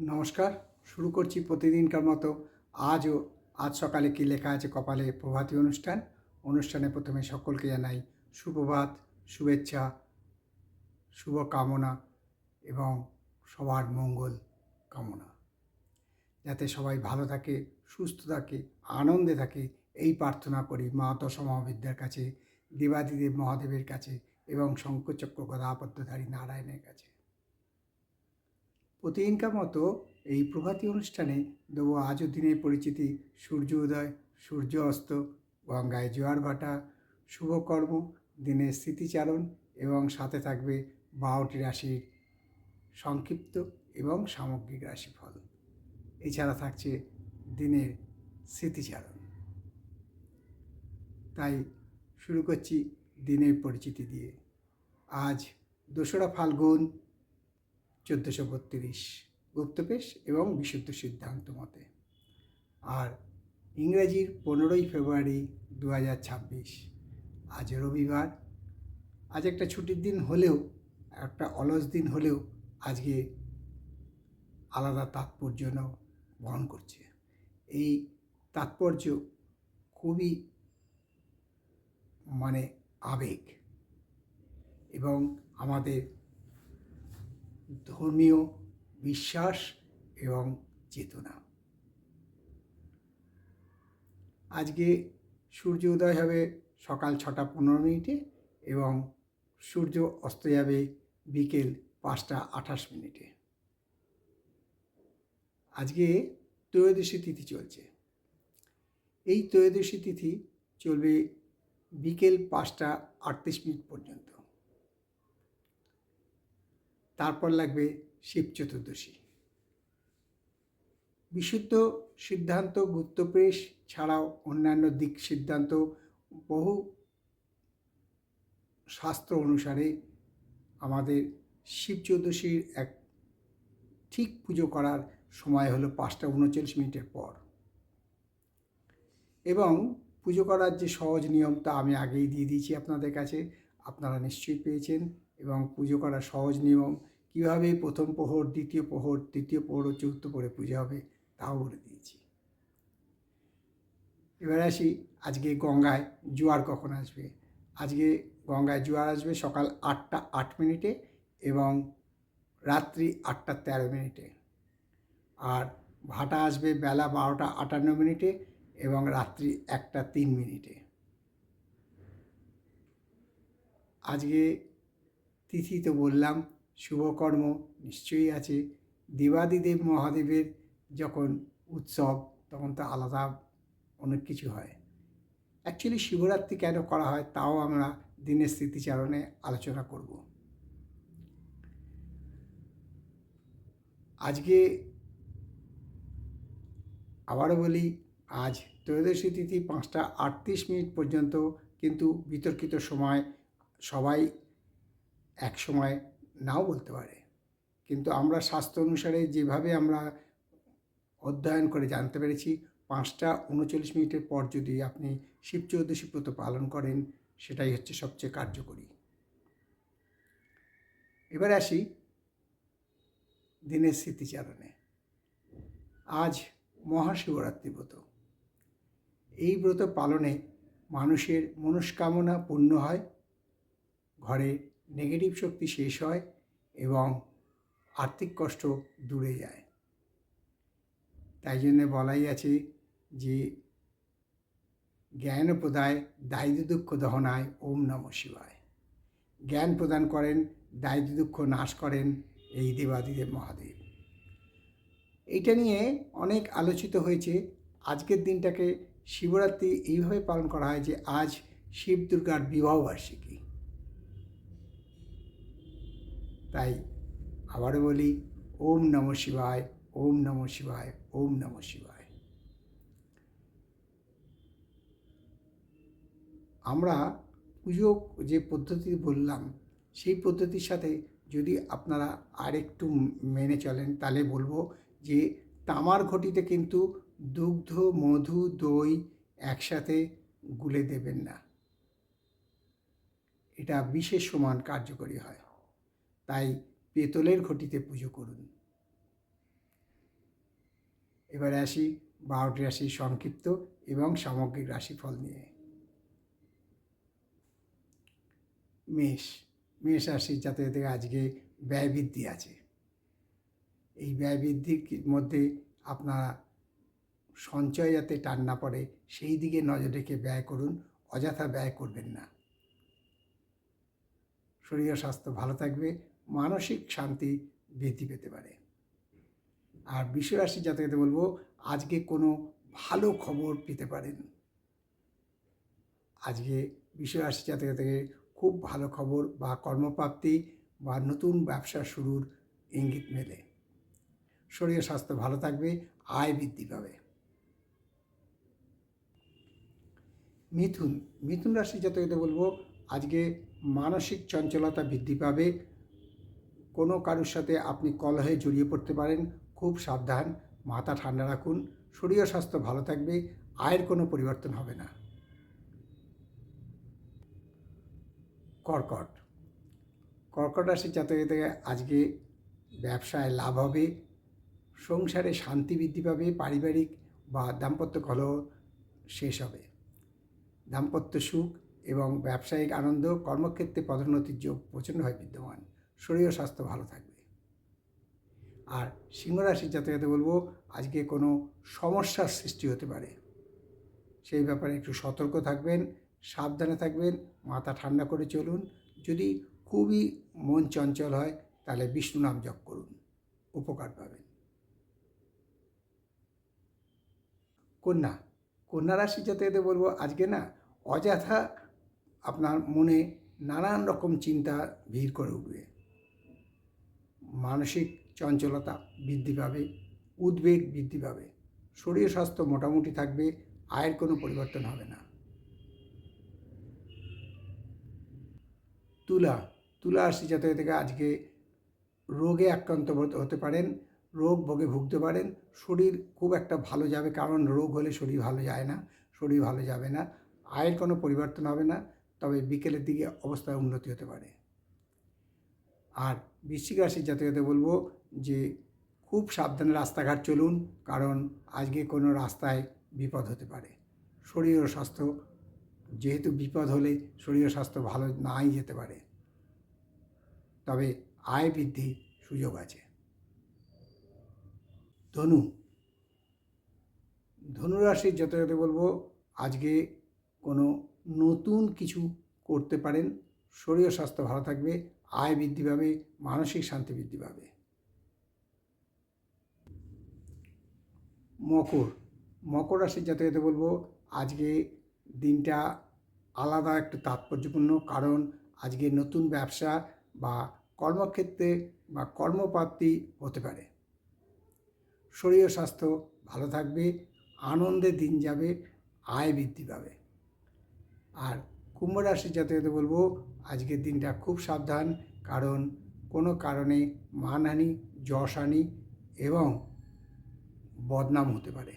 নমস্কার, শুরু করছি প্রতিদিনকার মতো। আজও, আজ সকালে কী লেখা আছে কপালে প্রভাতী অনুষ্ঠান? অনুষ্ঠানে প্রথমে সকলকে জানাই সুপ্রভাত শুভেচ্ছা শুভ কামনা এবং সবার মঙ্গল কামনা। যাতে সবাই ভালো থাকে, সুস্থ থাকে, আনন্দে থাকে, এই প্রার্থনা করি মা দশমহাবিদ্যার কাছে, দেবাদিদেব মহাদেবের কাছে এবং শঙ্করচক্র গদাপদ্মধারী নারায়ণের কাছে। প্রতিদিনকার মতো এই প্রভাতী অনুষ্ঠানে দেবো আজও দিনের পরিচিতি। সূর্য উদয়, সূর্য অস্ত, গঙ্গায় জোয়ার ভাটা শুভকর্ম দিনের স্মৃতিচারণ এবং সাথে থাকবে বারোটি রাশির সংক্ষিপ্ত এবং সামগ্রিক রাশিফল। এছাড়া থাকছে দিনের স্মৃতিচারণ। তাই শুরু করছি দিনের পরিচিতি দিয়ে। আজ দোসরা ফাল্গুন চোদ্দোশো বত্রিশ গুপ্তপেশ এবং বিশুদ্ধ সিদ্ধান্ত মতে। আর ইংরেজির পনেরোই ফেব্রুয়ারি দু হাজার ছাব্বিশ, আজ রবিবার। আজ একটা ছুটির দিন হলেও, একটা অলস দিন হলেও আজকে আলাদা তাৎপর্য বহন করছে। এই তাৎপর্য খুবই মানে আবেগ এবং আমাদের ধর্মীয় বিশ্বাস এবং চেতনা। আজকে সূর্য উদয় হবে সকাল ছটা পনেরো মিনিটে এবং সূর্য অস্ত যাবে বিকেল পাঁচটা আঠাশ মিনিটে। আজকে ত্রয়োদশী তিথি চলছে। এই ত্রয়োদশী তিথি চলবে বিকেল পাঁচটা আটত্রিশ মিনিট পর্যন্ত। তারপর লাগবে শিব চতুর্দশী। বিশুদ্ধ সিদ্ধান্ত গুপ্তপ্রেশ ছাড়াও অন্যান্য দিক সিদ্ধান্ত, বহু শাস্ত্র অনুসারে আমাদের শিব চতুর্দশীর এক ঠিক পুজো করার সময় হলো পাঁচটা উনচল্লিশ মিনিটের পর। এবং পুজো করার যে সহজ নিয়ম তা আমি আগেই দিয়ে দিয়েছি আপনাদের কাছে, আপনারা নিশ্চয়ই পেয়েছেন। এবং পুজো করা সহজ নিয়ম, কীভাবে প্রথম প্রহর, দ্বিতীয় প্রহর, তৃতীয় প্রহর ও চতুর্থ প্রহরে পুজো হবে, তাও বলে দিয়েছি। এবার আসি আজকে গঙ্গায় জোয়ার কখন আসবে? আজকে গঙ্গায় জোয়ার আসবে সকাল আটটা আট মিনিটে এবং রাত্রি আটটা তেরো মিনিটে। আর ভাটা আসবে বেলা বারোটা আটান্ন মিনিটে এবং রাত্রি একটা তিন মিনিটে। আজকে তিথি তো বললাম, শুভকর্ম নিশ্চয়ই আছে। দেবাদিদেব মহাদেবের যখন উৎসব, তখন তো আলাদা অনেক কিছু হয়। অ্যাকচুয়ালি শিবরাত্রি কেন করা হয় তাও আমরা দিনের স্মৃতিচারণে আলোচনা করব। আজকে আবারও বলি, আজ ত্রয়োদশী তিথি পাঁচটা আটত্রিশ মিনিট পর্যন্ত কিন্তু বিতর্কিত সময় সবাই এক সময় নাও বলতে পারে। কিন্তু আমরা স্বাস্থ্য অনুসারে যেভাবে আমরা অধ্যয়ন করে জানতে পেরেছি, পাঁচটা উনচল্লিশ মিনিটের পর যদি আপনি শিব চৌদশী ব্রত পালন করেন, সেটাই হচ্ছে সবচেয়ে কার্যকরী। এবার আসি দিনের স্মৃতিচারণে। আজ মহাশিবরাত্রি ব্রত। এই ব্রত পালনে মানুষের মনস্কামনা পূর্ণ হয়, ঘরে নেগেটিভ শক্তি শেষ হয় এবং আর্থিক কষ্ট দূরে যায়। তাই জন্যে বলাই আছে যে, জ্ঞান প্রদায় দায়িত্ব দুঃখ দহনায় ওম নম শিবায়। জ্ঞান প্রদান করেন দায়িত্ব দুঃখ নাশ করেন এই দেবাদিদেব মহাদেব। এইটা নিয়ে অনেক আলোচিত হয়েছে। আজকের দিনটাকে শিবরাত্রি এইভাবে পালন করা হয় যে, আজ শিব দুর্গার বিবাহবার্ষিকী। তাই আবারও বলি, ওম নম শিবায়, ওম নম শিবায়, ওম নম শিবায়। আমরা পুজো যে পদ্ধতি বললাম, সেই পদ্ধতির সাথে যদি আপনারা আরেকটু মেনে চলেন, তাহলে বলব যে তামার ঘটিতে কিন্তু দুগ্ধ, মধু, দই একসাথে গুলে দেবেন না। এটা বিশেষ সমান কার্যকরী হয়। তাই পেতলের ঘটিতে পুজো করুন। এবারে আসি বারোটি রাশির সংক্ষিপ্ত এবং সামগ্রিক রাশিফল নিয়ে। মেষ মেষ রাশির জাতক থেকে আজকে ব্যয় বৃদ্ধি আছে। এই ব্যয় বৃদ্ধির মধ্যে আপনারা সঞ্চয় যাতে টান না পড়ে, সেই দিকে নজর রেখে ব্যয় করুন, অযথা ব্যয় করবেন না। শরীর স্বাস্থ্য ভালো থাকবে মানসিক শান্তি বৃদ্ধি পেতে পারে। আর বিশ্বরাশি জাতকতে বলব, আজকে কোনো ভালো খবর পেতে পারেন। আজকে বিশ্বরাশি জাতক থেকে খুব ভালো খবর বা কর্মপ্রাপ্তি বা নতুন ব্যবসা শুরুর ইঙ্গিত মেলে। শরীর স্বাস্থ্য ভালো থাকবে, আয় বৃদ্ধি পাবে। মিথুন মিথুন রাশি জাতকতে বলব, আজকে মানসিক চঞ্চলতা বৃদ্ধি পাবে কোনো কারোর সাথে আপনি কলহে জড়িয়ে পড়তে পারেন, খুব সাবধান, মাথা ঠান্ডা রাখুন, শরীর স্বাস্থ্য ভালো থাকবে, আয়ের কোনো পরিবর্তন হবে না। কর্কট। কর্কট রাশির জাতক আজকে ব্যবসায় লাভ হবে, সংসারে শান্তি বৃদ্ধি পাবে, পারিবারিক বা দাম্পত্য কলহ শেষ হবে। দাম্পত্য সুখ এবং ব্যবসায়িক আনন্দ কর্মক্ষেত্রে পদোন্নতির যোগ প্রচণ্ডভাবে বিদ্যমান। শরীর স্বাস্থ্য ভালো থাকবে। আর সিংহ সিংহরাশির জাতকাতে বলব, আজকে কোনো সমস্যার সৃষ্টি হতে পারে। সেই ব্যাপারে একটু সতর্ক থাকবেন, সাবধানে থাকবেন, মাথা ঠান্ডা করে চলুন। যদি খুবই মন চঞ্চল হয়, তাহলে বিষ্ণু নাম জপ করুন। উপকার পাবেন। কন্যা কন্যা রাশি জাতকদের বলব, আজকে না অযথা আপনার মনে নানান রকম চিন্তা ভিড় করে উঠবে। মানসিক চঞ্চলতা বৃদ্ধি পাবে, উদ্বেগ বৃদ্ধি পাবে, শরীর স্বাস্থ্য মোটামুটি থাকবে, আয়ের কোনো পরিবর্তন হবে না। তুলা তুলা রাশি জাতক থেকে আজকে রোগে আক্রান্ত হতে- হতে পারেন, রোগ ভোগে ভুগতে পারেন, শরীর খুব একটা ভালো যাবে, কারণ রোগ হলে শরীর ভালো যায় না, শরীর ভালো যাবে না, আয়ের কোনো পরিবর্তন হবে না, তবে বিকেলের দিকে অবস্থায় উন্নতি হতে পারে। আর বৃশ্চিক রাশির জাতকদের বলব যে খুব সাবধানে রাস্তাঘাট চলুন, কারণ আজকে কোনো রাস্তায় বিপদ হতে পারে। শরীর ও স্বাস্থ্য, যেহেতু বিপদ হলে শরীর ও স্বাস্থ্য ভালো নাই যেতে পারে। তবে আয় বৃদ্ধির সুযোগ আছে। ধনু ধনুরাশির যথাযথ বলব আজকে কোনো নতুন কিছু করতে পারেন শরীর স্বাস্থ্য ভালো থাকবে, আয় বৃদ্ধি পাবে, মানসিক শান্তি বৃদ্ধি পাবে। মকর। মকর রাশির জাতকতে বলব, আজকে দিনটা আলাদা একটু তাৎপর্যপূর্ণ, কারণ আজকে নতুন ব্যবসা বা কর্মক্ষেত্রে বা কর্মপ্রাপ্তি হতে পারে। শরীর স্বাস্থ্য ভালো থাকবে, আনন্দে দিন যাবে, আয় বৃদ্ধি পাবে। আর কুম্ভ রাশির জাতকদের বলব, আজকের দিনটা খুব সাবধান। কারণ কোনো কারণে মানহানি যশহানি এবং বদনাম হতে পারে।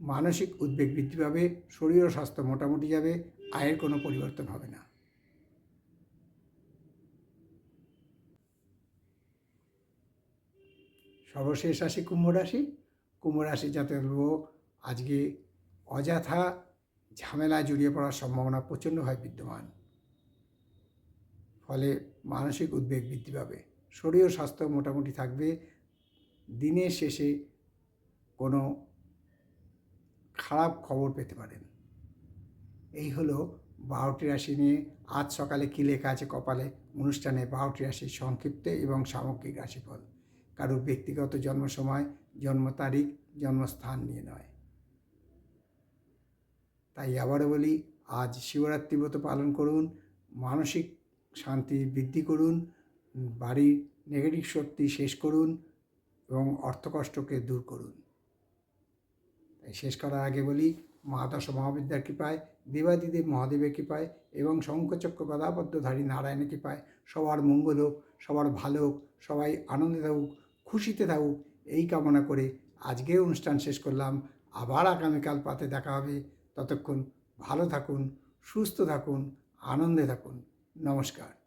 মানসিক উদ্বেগ বৃদ্ধি পাবে, শরীর ও স্বাস্থ্য মোটামুটি যাবে, আয়ের কোনো পরিবর্তন হবে না। সর্বশেষ রাশি কুম্ভ রাশি। কুম্ভ রাশি যাতে বলব, আজকে অযথা ঝামেলায় জড়িয়ে পড়ার সম্ভাবনা প্রচণ্ডভাবে বিদ্যমান। ফলে মানসিক উদ্বেগ বৃদ্ধি পাবে। শরীর স্বাস্থ্য মোটামুটি থাকবে। দিনের শেষে কোনো খারাপ খবর পেতে পারেন। এই হলো বারোটি রাশি নিয়ে আজ সকালে কী লেখা আছে কপালে? অনুষ্ঠানে বারোটি রাশির সংক্ষিপ্ত এবং সামগ্রিক রাশিফল। কারও ব্যক্তিগত জন্ম সময়, জন্ম তারিখ, জন্মস্থান নিয়ে নয়। তাই আবারও বলি, আজ শিবরাত্রি ব্রত পালন করুন, মানসিক শান্তি বৃদ্ধি করুন, বাড়ির নেগেটিভ শক্তি শেষ করুন এবং অর্থকষ্টকে দূর করুন। তাই শেষ করার আগে বলি, মা দশ মহাবিদ্যার কৃপায়, দেবাদিদেব মহাদেবের কৃপায় এবং শঙ্কচক্র গদাবদ্ধধারী নারায়ণের কৃপায় সবার মঙ্গল হোক, সবার ভালো হোক, সবাই আনন্দে থাকুক, খুশিতে থাকুক, এই কামনা করে আজকের অনুষ্ঠান শেষ করলাম। আবার আগামীকাল পাতে দেখা হবে। ততক্ষণ ভালো থাকুন সুস্থ থাকুন আনন্দে থাকুন। নমস্কার।